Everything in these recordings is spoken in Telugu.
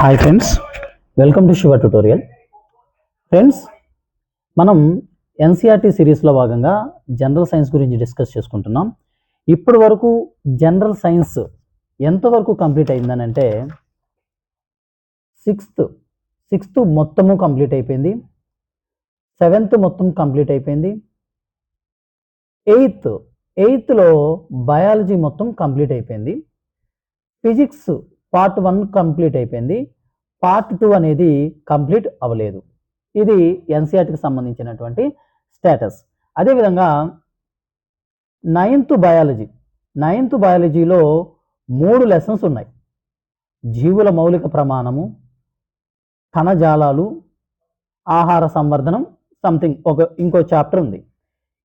Hi friends welcome to Shiva tutorial friends మనం ఎన్సీఆర్టీ సిరీస్లో భాగంగా జనరల్ సైన్స్ గురించి డిస్కస్ చేసుకుంటున్నాం. ఇప్పటి వరకు జనరల్ సైన్స్ ఎంతవరకు కంప్లీట్ అయిందని అంటే సిక్స్త్ సిక్స్త్ మొత్తము కంప్లీట్ అయిపోయింది. సెవెంత్ మొత్తం కంప్లీట్ అయిపోయింది. ఎయిత్ ఎయిత్లో బయాలజీ మొత్తం కంప్లీట్ అయిపోయింది. ఫిజిక్స్ పార్ట్ వన్ కంప్లీట్ అయిపోయింది. పార్ట్ టూ అనేది కంప్లీట్ అవ్వలేదు. ఇది ఎన్సీఆర్టీకి సంబంధించినటువంటి స్టేటస్. అదేవిధంగా నైన్త్ బయాలజీ నైన్త్ బయాలజీలో మూడు లెసన్స్ ఉన్నాయి. జీవుల మౌలిక ప్రమాణము కణజాలాలు ఆహార సంవర్ధనం సంథింగ్ ఒక ఇంకో చాప్టర్ ఉంది.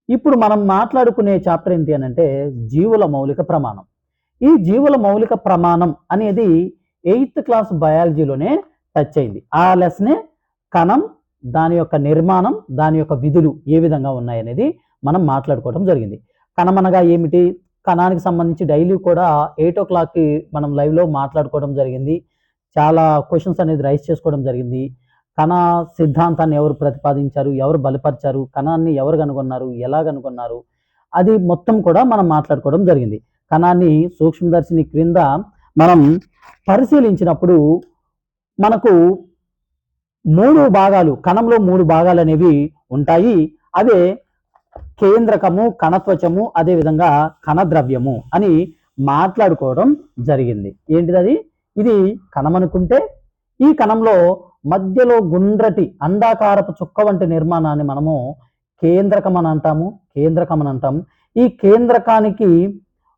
ఇప్పుడు మనం మాట్లాడుకునే చాప్టర్ ఏంటి అని అంటే జీవుల మౌలిక ప్రమాణం. ఈ జీవుల మౌలిక ప్రమాణం అనేది ఎయిత్ క్లాస్ బయాలజీలోనే టచ్ అయింది. ఆ లెస్నే కణం దాని యొక్క నిర్మాణం దాని యొక్క విధులు ఏ విధంగా ఉన్నాయనేది మనం మాట్లాడుకోవడం జరిగింది. కణం అనగా ఏమిటి? కణానికి సంబంధించి డైలీ కూడా ఎయిట్ ఓ క్లాక్కి మనం లైవ్లో మాట్లాడుకోవడం జరిగింది. చాలా క్వశ్చన్స్ అనేది రైస్ చేసుకోవడం జరిగింది. కణ సిద్ధాంతాన్ని ఎవరు ప్రతిపాదించారు? ఎవరు బలపరిచారు? కణాన్ని ఎవరు కనుగొన్నారు? ఎలా కనుగొన్నారు? అది మొత్తం కూడా మనం మాట్లాడుకోవడం జరిగింది. కణాన్ని సూక్ష్మదర్శిని క్రింద మనం పరిశీలించినప్పుడు మనకు మూడు భాగాలు కణంలో మూడు భాగాలు అనేవి ఉంటాయి. అవే కేంద్రకము కణత్వచము అదేవిధంగా కణద్రవ్యము అని మాట్లాడుకోవడం జరిగింది. ఏంటిది అది? ఇది కణం అనుకుంటే ఈ కణంలో మధ్యలో గుండ్రటి అండాకారపు చుక్క వంటి నిర్మాణాన్ని మనము కేంద్రకం అని అంటాము కేంద్రకం అని అంటాము. ఈ కేంద్రకానికి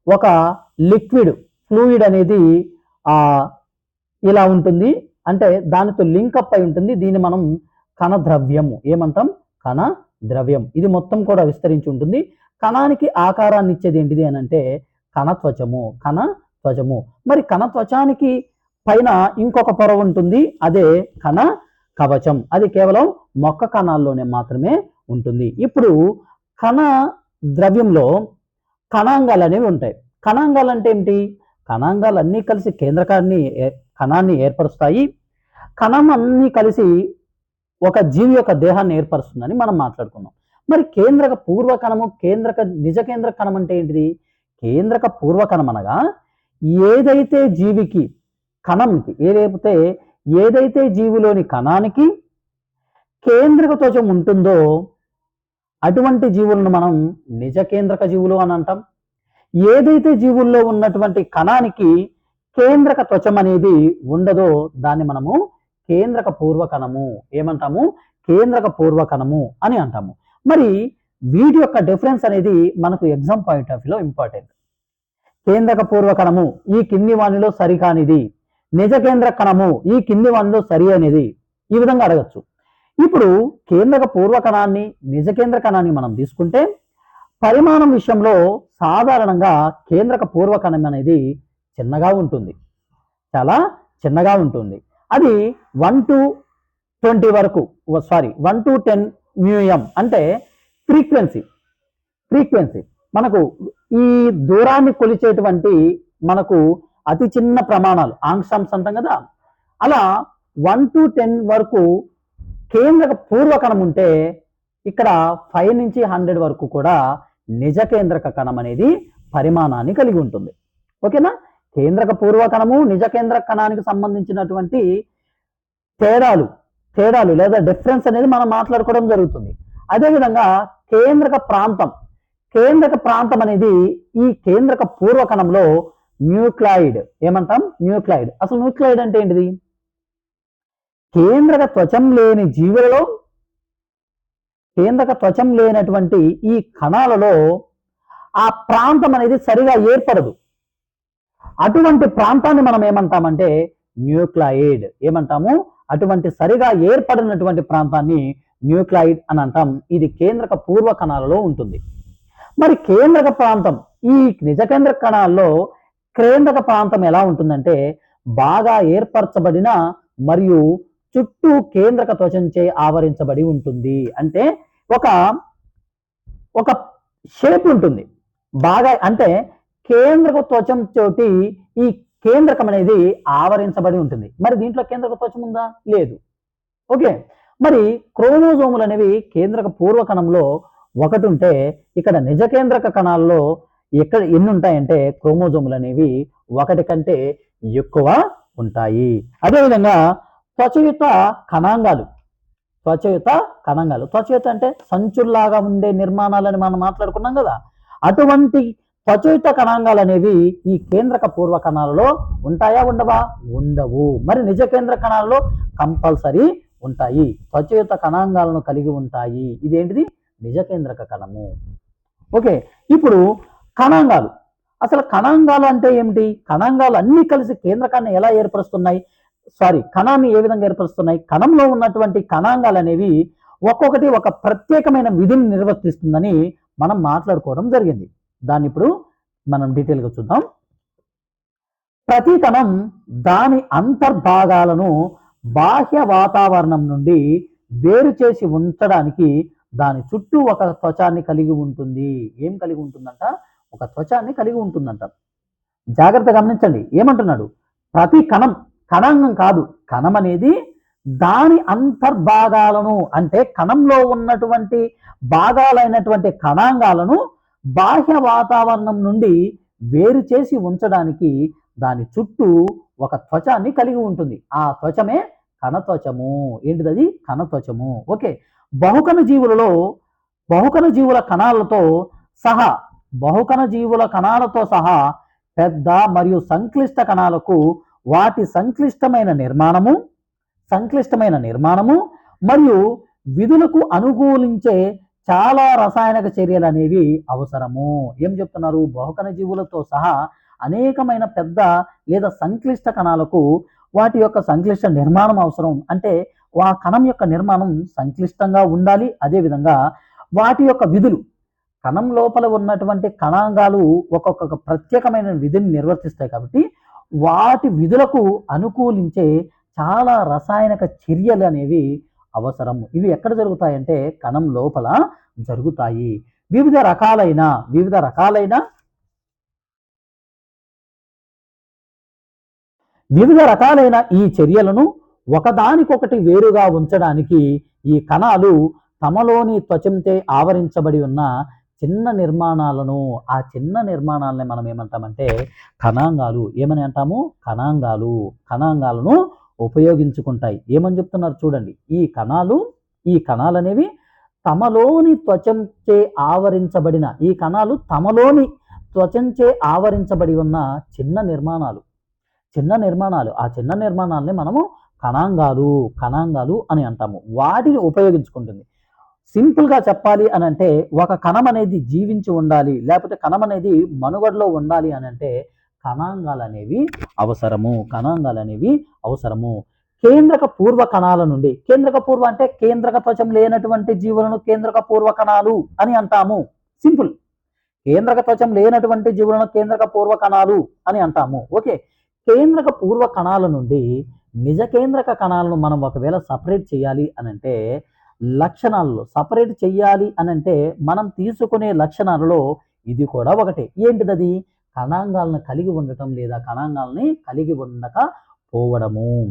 ఒక లిక్విడ్ ఫ్లూయిడ్ అనేది ఇలా ఉంటుంది. అంటే దానితో లింక్ అప్ అయి ఉంటుంది. దీన్ని మనం కణ ద్రవ్యము ఏమంటాం? కణ ద్రవ్యం ఇది మొత్తం కూడా విస్తరించి ఉంటుంది. కణానికి ఆకారాన్ని ఇచ్చేది ఏంటిది అని అంటే కణత్వచము. కణ త్వచము మరి కణత్వచానికి పైన ఇంకొక పొర ఉంటుంది. అదే కణ కవచం. అది కేవలం మొక్క కణాల్లోనే మాత్రమే ఉంటుంది. ఇప్పుడు కణ ద్రవ్యంలో కణాంగాలు అనేవి ఉంటాయి. కణాంగాలు అంటే ఏమిటి? కణాంగాలు అన్నీ కలిసి కేంద్రకాన్ని కణాన్ని ఏర్పరుస్తాయి. కణం అన్నీ కలిసి ఒక జీవి యొక్క దేహాన్ని ఏర్పరుస్తుందని మనం మాట్లాడుకున్నాం. మరి కేంద్రక పూర్వ కణము కేంద్రక నిజ కేంద్ర కణం అంటే ఏంటిది? కేంద్రక పూర్వ కణం అనగా ఏదైతే జీవికి కణంకి ఏదైతే ఏదైతే జీవిలోని కణానికి కేంద్రక త్వచం ఉంటుందో అటువంటి జీవులను మనం నిజ కేంద్రక జీవులు అని అంటాం. ఏదైతే జీవుల్లో ఉన్నటువంటి కణానికి కేంద్రక త్వచం అనేది ఉండదో దాన్ని మనము కేంద్రక పూర్వకణము ఏమంటాము? కేంద్రక పూర్వకణము అని అంటాము. మరి వీటి యొక్క డిఫరెన్స్ అనేది మనకు ఎగ్జామ్ పాయింట్ ఆఫ్ వ్యూలో ఇంపార్టెంట్. కేంద్రక పూర్వకణము ఈ కింది వాణిలో సరికానిది నిజ కేంద్ర కణము ఈ కింది వాణిలో సరి అనేది ఈ విధంగా అడగచ్చు. ఇప్పుడు కేంద్రక పూర్వ కణాన్ని నిజ కేంద్ర కణాన్ని మనం తీసుకుంటే పరిమాణం విషయంలో సాధారణంగా కేంద్రక పూర్వ కణం అనేది చిన్నగా ఉంటుంది. చాలా చిన్నగా ఉంటుంది. అది వన్ టు ట్వంటీ వరకు సారీ వన్ టు టెన్ మ్యూఎం అంటే ఫ్రీక్వెన్సీ ఫ్రీక్వెన్సీ. మనకు ఈ దూరాన్ని కొలిచేటువంటి మనకు అతి చిన్న ప్రమాణాలు ఆంక్షాంశ అంటాం కదా? అలా వన్ టు టెన్ వరకు కేంద్రక పూర్వ కణం ఉంటే ఇక్కడ ఫైవ్ నుంచి హండ్రెడ్ వరకు కూడా నిజ కేంద్రక కణం అనేది పరిమాణాన్ని కలిగి ఉంటుంది. ఓకేనా? కేంద్రక పూర్వ కణము నిజ కేంద్ర కణానికి సంబంధించినటువంటి తేడాలు తేడాలు లేదా డిఫరెన్స్ అనేది మనం మాట్లాడుకోవడం జరుగుతుంది. అదేవిధంగా కేంద్రక ప్రాంతం కేంద్రక ప్రాంతం అనేది ఈ కేంద్రక పూర్వకణంలో న్యూక్లాయిడ్ ఏమంటాం? న్యూక్లాయిడ్ అసలు న్యూక్లాయిడ్ అంటే ఏంటిది? కేంద్రక త్వచం లేని జీవులలో కేంద్రక త్వచం లేనటువంటి ఈ కణాలలో ఆ ప్రాంతం అనేది సరిగా ఏర్పడదు. అటువంటి ప్రాంతాన్ని మనం ఏమంటామంటే న్యూక్లాయిడ్. ఏమంటాము? అటువంటి సరిగా ఏర్పడినటువంటి ప్రాంతాన్ని న్యూక్లాయిడ్ అని అంటాం. ఇది కేంద్రక పూర్వ కణాలలో ఉంటుంది. మరి కేంద్రక ప్రాంతం ఈ నిజ కేంద్ర కణాల్లో కేంద్రక ప్రాంతం ఎలా ఉంటుందంటే బాగా ఏర్పరచబడిన మరియు చుట్టూ కేంద్రక త్వచంచే ఆవరించబడి ఉంటుంది. అంటే ఒక ఒక షేప్ ఉంటుంది. బాగా అంటే కేంద్రక త్వచం తోటి ఈ కేంద్రకం అనేది ఆవరించబడి ఉంటుంది. మరి దీంట్లో కేంద్రక త్వచం ఉందా? లేదు. ఓకే. మరి క్రోమోజోములు అనేవి కేంద్రక పూర్వ కణంలో ఒకటి ఉంటే ఇక్కడ నిజ కేంద్రక కణాల్లో ఎక్కడ ఎన్ని ఉంటాయంటే క్రోమోజోములు అనేవి ఒకటి కంటే ఎక్కువ ఉంటాయి. అదేవిధంగా త్వచయుత కణాంగాలు. త్వచయుత కణాంగాలు. త్వచయుత అంటే సంచుల్లాగా ఉండే నిర్మాణాలని మనం మాట్లాడుకున్నాం కదా. అటువంటి త్వచయుత కణాంగాలు అనేవి ఈ కేంద్రక పూర్వ కణాలలో ఉంటాయా ఉండవా? ఉండవు. మరి నిజ కేంద్ర కణాలలో కంపల్సరీ ఉంటాయి. త్వచయుత కణాంగాలను కలిగి ఉంటాయి. ఇదేంటిది? నిజ కేంద్రక కణము. ఓకే. ఇప్పుడు కణాంగాలు. అసలు కణాంగాలు అంటే ఏమిటి? కణాంగాలు అన్నీ కలిసి కేంద్రకాన్ని ఎలా ఏర్పరుస్తున్నాయి? సారీ కణాన్ని ఏ విధంగా ఏర్పరుస్తున్నాయి? కణంలో ఉన్నటువంటి కణాంగాలు అనేవి ఒక్కొక్కటి ఒక ప్రత్యేకమైన విధిని నిర్వర్తిస్తుందని మనం మాట్లాడుకోవడం జరిగింది. దాన్ని ఇప్పుడు మనం డీటెయిల్గా చూద్దాం. ప్రతి కణం దాని అంతర్భాగాలను బాహ్య వాతావరణం నుండి వేరు చేసి ఉంచడానికి దాని చుట్టూ ఒక త్వచాన్ని కలిగి ఉంటుంది. ఏం కలిగి ఉంటుందంట? ఒక త్వచాన్ని కలిగి ఉంటుందంట. జాగ్రత్త గమనించండి. ఏమంటున్నాడు? ప్రతి కణం కణాంగం కాదు. కణం అనేది దాని అంతర్భాగాలను అంటే కణంలో ఉన్నటువంటి భాగాలైనటువంటి కణాంగాలను బాహ్య వాతావరణం నుండి వేరు చేసి ఉంచడానికి దాని చుట్టూ ఒక త్వచాన్ని కలిగి ఉంటుంది. ఆ త్వచమే కణత్వచము. ఏంటిది కణత్వచము. ఓకే. బహుకణ జీవులలో బహుకణ జీవుల కణాలతో సహా బహుకణ జీవుల కణాలతో సహా పెద్ద మరియు సంక్లిష్ట కణాలకు వాటి సంక్లిష్టమైన నిర్మాణము సంక్లిష్టమైన నిర్మాణము మరియు విధులకు అనుకూలించే చాలా రసాయనిక చర్యలు అనేవి అవసరము. ఏం చెప్తున్నారు? బహుకణ జీవులతో సహా అనేకమైన పెద్ద లేదా సంక్లిష్ట కణాలకు వాటి యొక్క సంక్లిష్ట నిర్మాణం అవసరం. అంటే ఆ కణం యొక్క నిర్మాణం సంక్లిష్టంగా ఉండాలి. అదేవిధంగా వాటి యొక్క విధులు కణం లోపల ఉన్నటువంటి కణాంగాలు ఒక్కొక్క ప్రత్యేకమైన విధిని నిర్వర్తిస్తాయి కాబట్టి వాటి విధులకు అనుకూలించే చాలా రసాయనిక చర్యలు అనేవి అవసరం. ఇవి ఎక్కడ జరుగుతాయంటే కణం లోపల జరుగుతాయి. వివిధ రకాలైన వివిధ రకాలైన వివిధ రకాలైన ఈ చర్యలను ఒకదానికొకటి వేరుగా ఉంచడానికి ఈ కణాలు తమలోని త్వచంతే ఆవరించబడి ఉన్న చిన్న నిర్మాణాలను ఆ చిన్న నిర్మాణాలని మనం ఏమంటామంటే కణాంగాలు. ఏమని అంటాము? కణాంగాలు. కణాంగాలను ఉపయోగించుకుంటాయి. ఏమని చెప్తున్నారు చూడండి. ఈ కణాలు ఈ కణాలు అనేవి తమలోని త్వచంచే ఆవరించబడిన ఈ కణాలు తమలోని త్వచంచే ఆవరించబడి ఉన్న చిన్న నిర్మాణాలు. చిన్న నిర్మాణాలు. ఆ చిన్న నిర్మాణాలని మనము కణాంగాలు కణాంగాలు అని అంటాము. వాటిని ఉపయోగించుకుంటుంది. సింపుల్గా చెప్పాలి అని అంటే ఒక కణం అనేది జీవించి ఉండాలి లేకపోతే కణం అనేది మనుగడలో ఉండాలి అని అంటే కణాంగాలు అనేవి అవసరము కణాంగాలు అనేవి అవసరము. కేంద్రక పూర్వ కణాల నుండి కేంద్రక పూర్వ అంటే కేంద్రక త్వచం లేనటువంటి జీవులను కేంద్రక పూర్వ కణాలు అని అంటాము. సింపుల్. కేంద్రక త్వచం లేనటువంటి జీవులను కేంద్రక పూర్వ కణాలు అని అంటాము. ఓకే. కేంద్రక పూర్వ కణాల నుండి నిజ కేంద్రక కణాలను మనం ఒకవేళ సపరేట్ చేయాలి అని అంటే లక్షణాల్లో సపరేట్ చేయాలి అని అంటే మనం తీసుకునే లక్షణాలలో ఇది కూడా ఒకటే. ఏంటిదది? కణాంగాలను కలిగి ఉండటం లేదా కణాంగాలని కలిగి ఉండక పోవడము.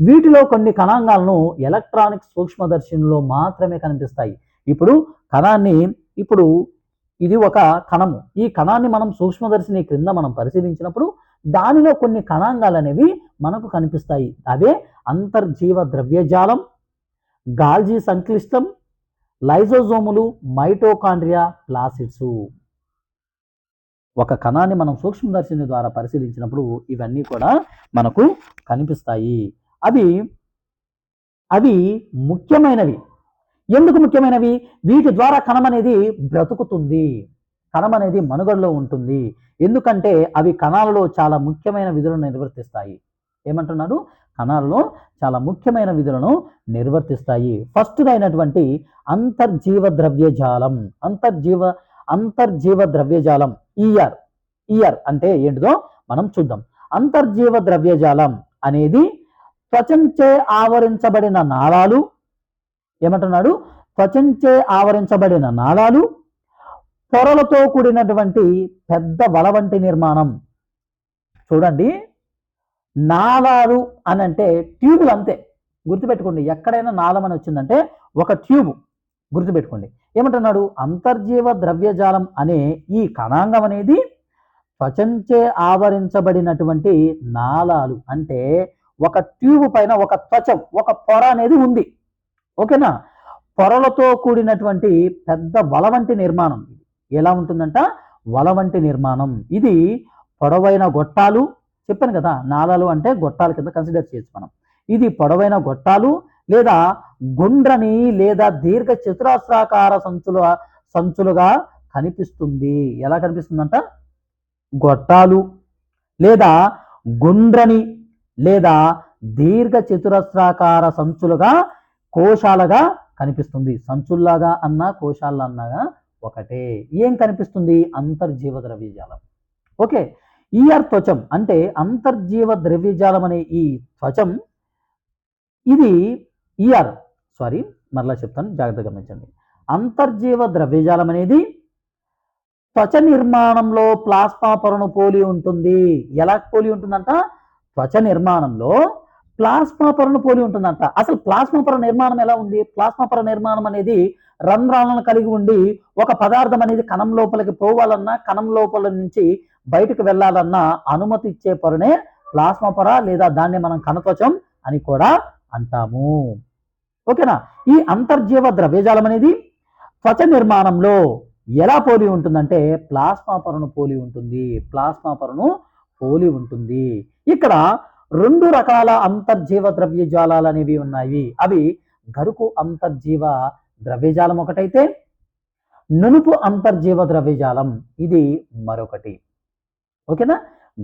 వీటిలో కొన్ని కణాంగాలను ఎలక్ట్రానిక్ సూక్ష్మదర్శినిలో మాత్రమే కనిపిస్తాయి. ఇప్పుడు కణాన్ని ఇప్పుడు ఇది ఒక కణము. ఈ కణాన్ని మనం సూక్ష్మదర్శిని క్రింద మనం పరిశీలించినప్పుడు దానిలో కొన్ని కణాంగాలు అనేవి మనకు కనిపిస్తాయి. అవే అంతర్జీవ ద్రవ్యజాలం గాల్జీ సంక్లిష్టం లైజోజోములు మైటోకాండ్రియా ప్లాసిడ్స్. ఒక కణాన్ని మనం సూక్ష్మదర్శిని ద్వారా పరిశీలించినప్పుడు ఇవన్నీ కూడా మనకు కనిపిస్తాయి. అవి అవి ముఖ్యమైనవి. ఎందుకు ముఖ్యమైనవి? వీటి ద్వారా కణం అనేది బ్రతుకుతుంది. కణం అనేది మనుగడలో ఉంటుంది. ఎందుకంటే అవి కణాలలో చాలా ముఖ్యమైన విధులను నిర్వర్తిస్తాయి. ఏమంటున్నారు కణాల్లో చాలా ముఖ్యమైన విధులను నిర్వర్తిస్తాయి. ఫస్ట్ అయినటువంటి అంతర్జీవ ద్రవ్యజాలం అంతర్జీవ అంతర్జీవ ద్రవ్యజాలం ఈఆర్ ఈఆర్ అంటే ఏంటిదో మనం చూద్దాం. అంతర్జీవ ద్రవ్యజాలం అనేది త్వచంచే ఆవరించబడిన నాళాలు. ఏమంటున్నాడు? త్వచంచే ఆవరించబడిన నాళాలు. పొరలతో కూడినటువంటి పెద్ద వల వంటి నిర్మాణం. చూడండి. నాళాలు అని అంటే ట్యూబులు అంతే. గుర్తుపెట్టుకోండి ఎక్కడైనా నాళం అని వచ్చిందంటే ఒక ట్యూబ్. గుర్తుపెట్టుకోండి. ఏమంటున్నాడు? అంతర్జీవ ద్రవ్యజాలం అనే ఈ కణాంగం అనేది త్వచంచే ఆవరించబడినటువంటి నాళాలు. అంటే ఒక ట్యూబ్ పైన ఒక త్వచం ఒక పొర అనేది ఉంది. ఓకేనా? పొరలతో కూడినటువంటి పెద్ద వల వంటి నిర్మాణం ఎలా ఉంటుందంట? వల వంటి నిర్మాణం. ఇది పొడవైన గొట్టాలు చెప్పాను కదా నాళాలు అంటే గొట్టాల కింద కన్సిడర్ చేయొచ్చు మనం. ఇది పొడవైన గొట్టాలు లేదా గుండ్రని లేదా దీర్ఘ చతురాస్రాకార సంచుల సంచులుగా కనిపిస్తుంది. ఎలా కనిపిస్తుందంట? గొట్టాలు లేదా గుండ్రని లేదా దీర్ఘ చతురస్రాకార సంచులుగా కోశాలుగా కనిపిస్తుంది. సంచుల్లాగా అన్నా కోశాలన్నాగా ఒకటే. ఏం కనిపిస్తుంది? అంతర్జీవ ద్రవ్యజాలం. ఓకే. ఈఆర్ త్వచం అంటే అంతర్జీవ ద్రవ్యజాలం అనే ఈ త్వచం. ఇది ఈఆర్ సారీ మరలా చెప్తాను జాగ్రత్తగా గమనించండి. అంతర్జీవ ద్రవ్యజాలం అనేది త్వచ నిర్మాణంలో ప్లాస్మా పొరను పోలి ఉంటుంది. ఎలా పోలి ఉంటుందంట? త్వచ నిర్మాణంలో ప్లాస్మా పొరను పోలి ఉంటుందంట. అసలు ప్లాస్మా పొర నిర్మాణం ఎలా ఉంది? ప్లాస్మా పొర నిర్మాణం అనేది రంధ్రాలను కలిగి ఉండి ఒక పదార్థం అనేది కణం లోపలికి పోవాలన్నా కణం లోపల నుంచి బయటకు వెళ్ళాలన్నా అనుమతి ఇచ్చే పొరనే ప్లాస్మా పొర లేదా దాన్ని మనం కణత్వచం అని కూడా అంటాము. ఓకేనా? ఈ అంతర్జీవ ద్రవ్యజాలం అనేది త్వచ నిర్మాణంలో ఎలా పోలి ఉంటుందంటే ప్లాస్మా పొరను పోలి ఉంటుంది. ప్లాస్మా పొరను పోలి ఉంటుంది. ఇక్కడ రెండు రకాల అంతర్జీవ ద్రవ్యజాలాలు అనేవి ఉన్నాయి. అవి గరుకు అంతర్జీవ ద్రవ్యజాలం ఒకటైతే నునుపు అంతర్జీవ ద్రవ్యజాలం. ఇది మరొకటి. ఓకేనా?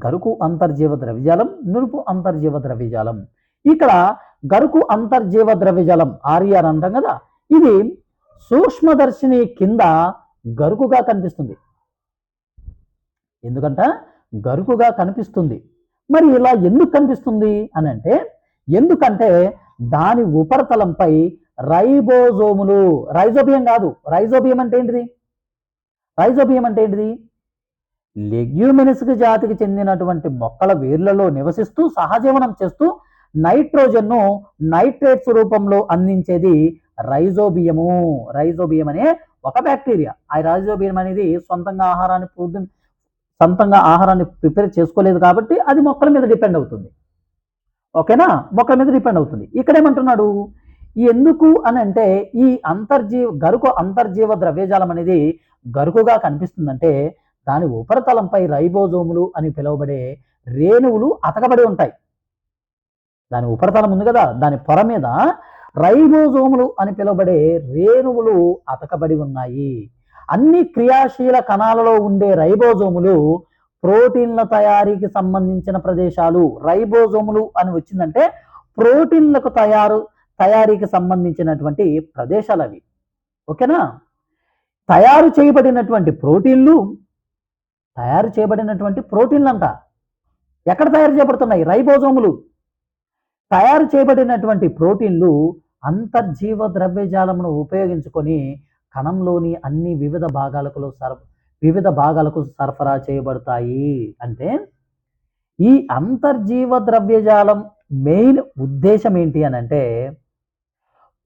గరుకు అంతర్జీవ ద్రవ్యజాలం నునుపు అంతర్జీవ ద్రవ్యజాలం. ఇక్కడ గరుకు అంతర్జీవ ద్రవ్యజాలం ఆర్ఆర్ అంటాం కదా? ఇది సూక్ష్మదర్శిని కింద గరుకుగా కనిపిస్తుంది. ఎందుకంట? గరుకుగా కనిపిస్తుంది. మరి ఇలా ఎందుకు కనిపిస్తుంది అని అంటే ఎందుకంటే దాని ఉపరితలంపై రైబోజోములు. రైజోబియం కాదు. రైజోబియం అంటే ఏంటిది? రైజోబియం అంటే ఏంటిది? లెగ్యూమెనిస్క్ జాతికి చెందినటువంటి మొక్కల వేర్లలో నివసిస్తూ సహజీవనం చేస్తూ నైట్రోజన్ను నైట్రేట్స్ రూపంలో అందించేది రైజోబియము. రైజోబియం అనే ఒక బ్యాక్టీరియా. ఆ రైజోబియం అనేది సొంతంగా ఆహారాన్ని పూర్తి సొంతంగా ఆహారాన్ని ప్రిపేర్ చేసుకోలేదు కాబట్టి అది మొక్కల మీద డిపెండ్ అవుతుంది. ఓకేనా? మొక్కల మీద డిపెండ్ అవుతుంది. ఇక్కడ ఏమంటున్నాడు? ఎందుకు అని అంటే ఈ అంతర్జీవ గరుకు అంతర్జీవ ద్రవ్యజాలం అనేది గరుకుగా కనిపిస్తుందంటే దాని ఉపరితలంపై రైబోజోములు అని పిలువబడే రేణువులు అతకబడి ఉంటాయి. దాని ఉపరితలం ఉంది కదా దాని పొర మీద రైబోజోములు అని పిలువబడే రేణువులు అతకబడి ఉన్నాయి. అన్ని క్రియాశీల కణాలలో ఉండే రైబోజోములు ప్రోటీన్ల తయారీకి సంబంధించిన ప్రదేశాలు రైబోజోములు అని వచ్చిందంటే ప్రోటీన్లకు తయారు తయారీకి సంబంధించినటువంటి ప్రదేశాలు అవి. ఓకేనా? తయారు చేయబడినటువంటి ప్రోటీన్లు తయారు చేయబడినటువంటి ప్రోటీన్లు అంట ఎక్కడ తయారు చేయబడుతున్నాయి? రైబోజోములు. తయారు చేయబడినటువంటి ప్రోటీన్లు అంతర్జీవ ద్రవ్యజాలమును ఉపయోగించుకొని కణంలోని అన్ని వివిధ భాగాలకు సర వివిధ భాగాలకు సరఫరా చేయబడతాయి. అంటే ఈ అంతర్జీవ ద్రవ్యజాలం మెయిన్ ఉద్దేశం ఏంటి అని అంటే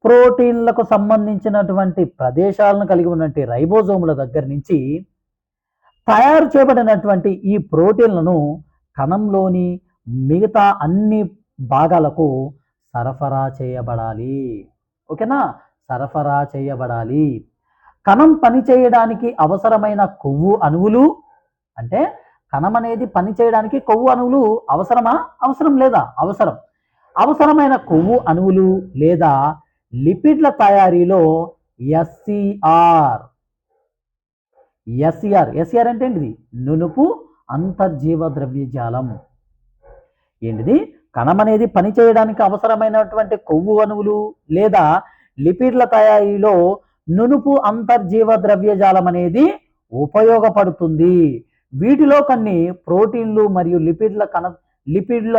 ప్రోటీన్లకు సంబంధించినటువంటి ప్రదేశాలను కలిగి ఉన్నటువంటి రైబోజోముల దగ్గర నుంచి తయారు చేయబడినటువంటి ఈ ప్రోటీన్లను కణంలోని మిగతా అన్ని భాగాలకు సరఫరా చేయబడాలి. ఓకేనా? సరఫరా చేయబడాలి. కణం పని చేయడానికి అవసరమైన కొవ్వు అణువులు అంటే కణం అనేది పని చేయడానికి కొవ్వు అణువులు అవసరమా? అవసరం లేదా? అవసరం. అవసరమైన కొవ్వు అణువులు లేదా లిపిడ్ల తయారీలో ఎస్సిఆర్. ఎస్సిఆర్. ఎస్సిఆర్ అంటే ఏంటిది? నునుపు అంతర్జీవ ద్రవ్యజాలం ఏంటిది? కణం అనేది పని చేయడానికి అవసరమైనటువంటి కొవ్వు అణువులు లేదా లిపిడ్ల తయారీలో నునుపు అంతర్జీవ ద్రవ్యజాలం అనేది ఉపయోగపడుతుంది. వీటిలో కొన్ని ప్రోటీన్లు మరియు లిపిడ్ల కణ లిపిడ్ల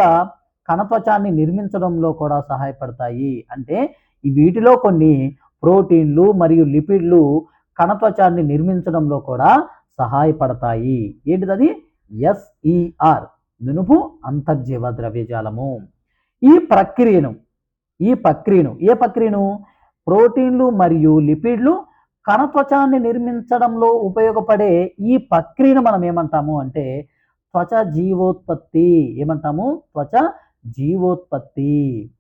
కణత్వచాన్ని నిర్మించడంలో కూడా సహాయపడతాయి. అంటే వీటిలో కొన్ని ప్రోటీన్లు మరియు లిపిడ్లు కణత్వచాన్ని నిర్మించడంలో కూడా సహాయపడతాయి. ఏంటిది ఎస్ఈఆర్ నునుపు అంతర్జీవ ద్రవ్యజాలము. ఈ ప్రక్రియను ఈ ప్రక్రియను ఏ ప్రక్రియను? ప్రోటీన్లు మరియు లిపిడ్లు కణత్వచాన్ని నిర్మించడంలో ఉపయోగపడే ఈ ప్రక్రియను మనం ఏమంటాము అంటే త్వచ జీవోత్పత్తి. ఏమంటాము? త్వచ జీవోత్పత్తి.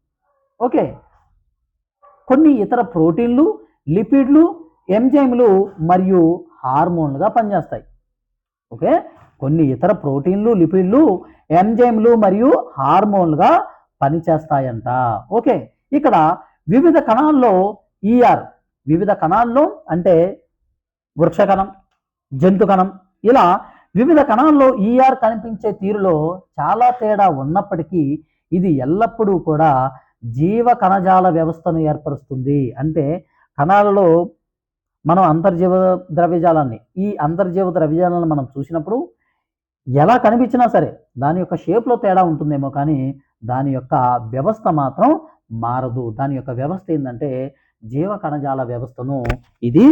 ఓకే. కొన్ని ఇతర ప్రోటీన్లు లిపిడ్లు ఎంజైమ్లు మరియు హార్మోన్లుగా పనిచేస్తాయి. ఓకే? కొన్ని ఇతర ప్రోటీన్లు లిపిడ్లు ఎంజైమ్లు మరియు హార్మోన్లుగా పనిచేస్తాయంట. ఓకే? ఇక్కడ వివిధ కణాల్లో ఈఆర్ వివిధ కణాల్లో అంటే వృక్ష కణం జంతు కణం ఇలా వివిధ కణాల్లో ఈఆర్ కనిపించే తీరులో చాలా తేడా ఉన్నప్పటికీ ఇది ఎల్లప్పుడూ కూడా జీవ కణజాల వ్యవస్థను ఏర్పరుస్తుంది. అంటే కణాలలో మనం అంతర్జీవ ద్రవ్యజాలాన్ని ఈ అంతర్జీవ ద్రవ్యజాలాన్ని మనం చూసినప్పుడు ఎలా కనిపించినా సరే దాని యొక్క షేప్లో తేడా ఉంటుందేమో కానీ దాని యొక్క వ్యవస్థ మాత్రం మారదు. దాని యొక్క వ్యవస్థ ఏంటంటే జీవ కణజాల వ్యవస్థను ఇది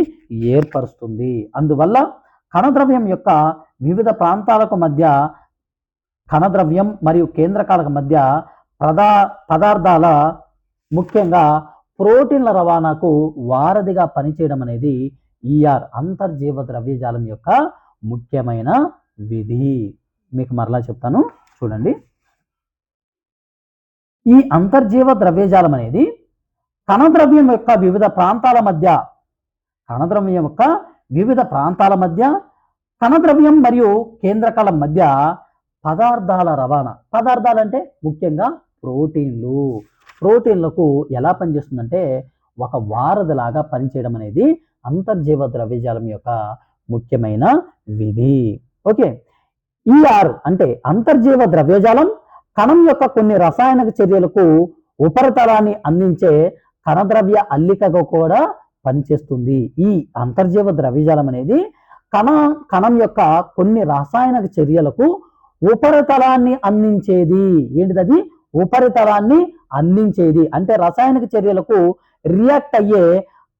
ఏర్పరుస్తుంది. అందువల్ల కణద్రవ్యం యొక్క వివిధ ప్రాంతాలకు మధ్య కణద్రవ్యం మరియు కేంద్రకాలకు మధ్య పదా పదార్థాల ముఖ్యంగా ప్రోటీన్ల రవాణాకు వారధిగా పనిచేయడం అనేది ఈఆర్ అంతర్జీవ ద్రవ్యజాలం యొక్క ముఖ్యమైన విధి. మీకు మరలా చెప్తాను. చూడండి. ఈ అంతర్జీవ ద్రవ్యజాలం అనేది కణద్రవ్యం యొక్క వివిధ ప్రాంతాల మధ్య కణద్రవ్యం యొక్క వివిధ ప్రాంతాల మధ్య కణద్రవ్యం మరియు కేంద్రకాల మధ్య పదార్థాల రవాణా. పదార్థాలు అంటే ముఖ్యంగా ప్రోటీన్లు. ప్రోటీన్లకు ఎలా పనిచేస్తుందంటే ఒక వారధిలాగా పనిచేయడం అనేది అంతర్జీవ ద్రవ్యజాలం యొక్క ముఖ్యమైన విధి. ఓకే. ఈఆర్ అంటే అంతర్జీవ ద్రవ్యజాలం కణం యొక్క కొన్ని రసాయనిక చర్యలకు ఉపరితలాన్ని అందించే కణద్రవ్య అల్లికగా కూడా పనిచేస్తుంది. ఈ అంతర్జీవ ద్రవ్యజాలం అనేది కణ కణం యొక్క కొన్ని రసాయనిక చర్యలకు ఉపరితలాన్ని అందించేది. ఏంటిది ఉపరితలాన్ని అందించేది. అంటే రసాయనిక చర్యలకు రియాక్ట్ అయ్యే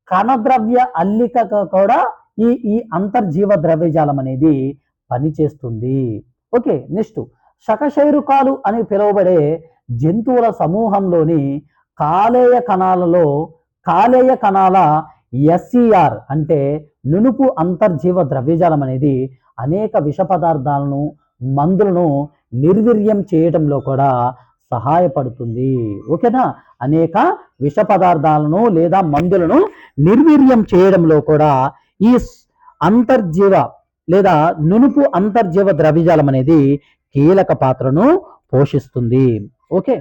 కణద్రవ్య అల్లిక కూడా ఈ ఈ అంతర్జీవ ద్రవ్యజాలం అనేది పనిచేస్తుంది. Okay next. శకశైరుకాలు అని పిలువబడే జంతువుల సమూహంలోని కాలేయ కణాలలో కాలేయ కణాల ఎస్ఈఆర్ అంటే నునుపు అంతర్జీవ ద్రవ్యజాలం అనేది అనేక విష పదార్థాలను మందులను నిర్వీర్యం చేయడంలో కూడా సహాయపడుతుంది. ఓకేనా? అనేక విష పదార్థాలను లేదా మందులను నిర్వీర్యం చేయడంలో కూడా ఈ అంతర్జీవ లేదా నునుపు అంతర్జీవ ద్రవ్యజాలం అనేది కీలక పాత్రను పోషిస్తుంది. ఓకే?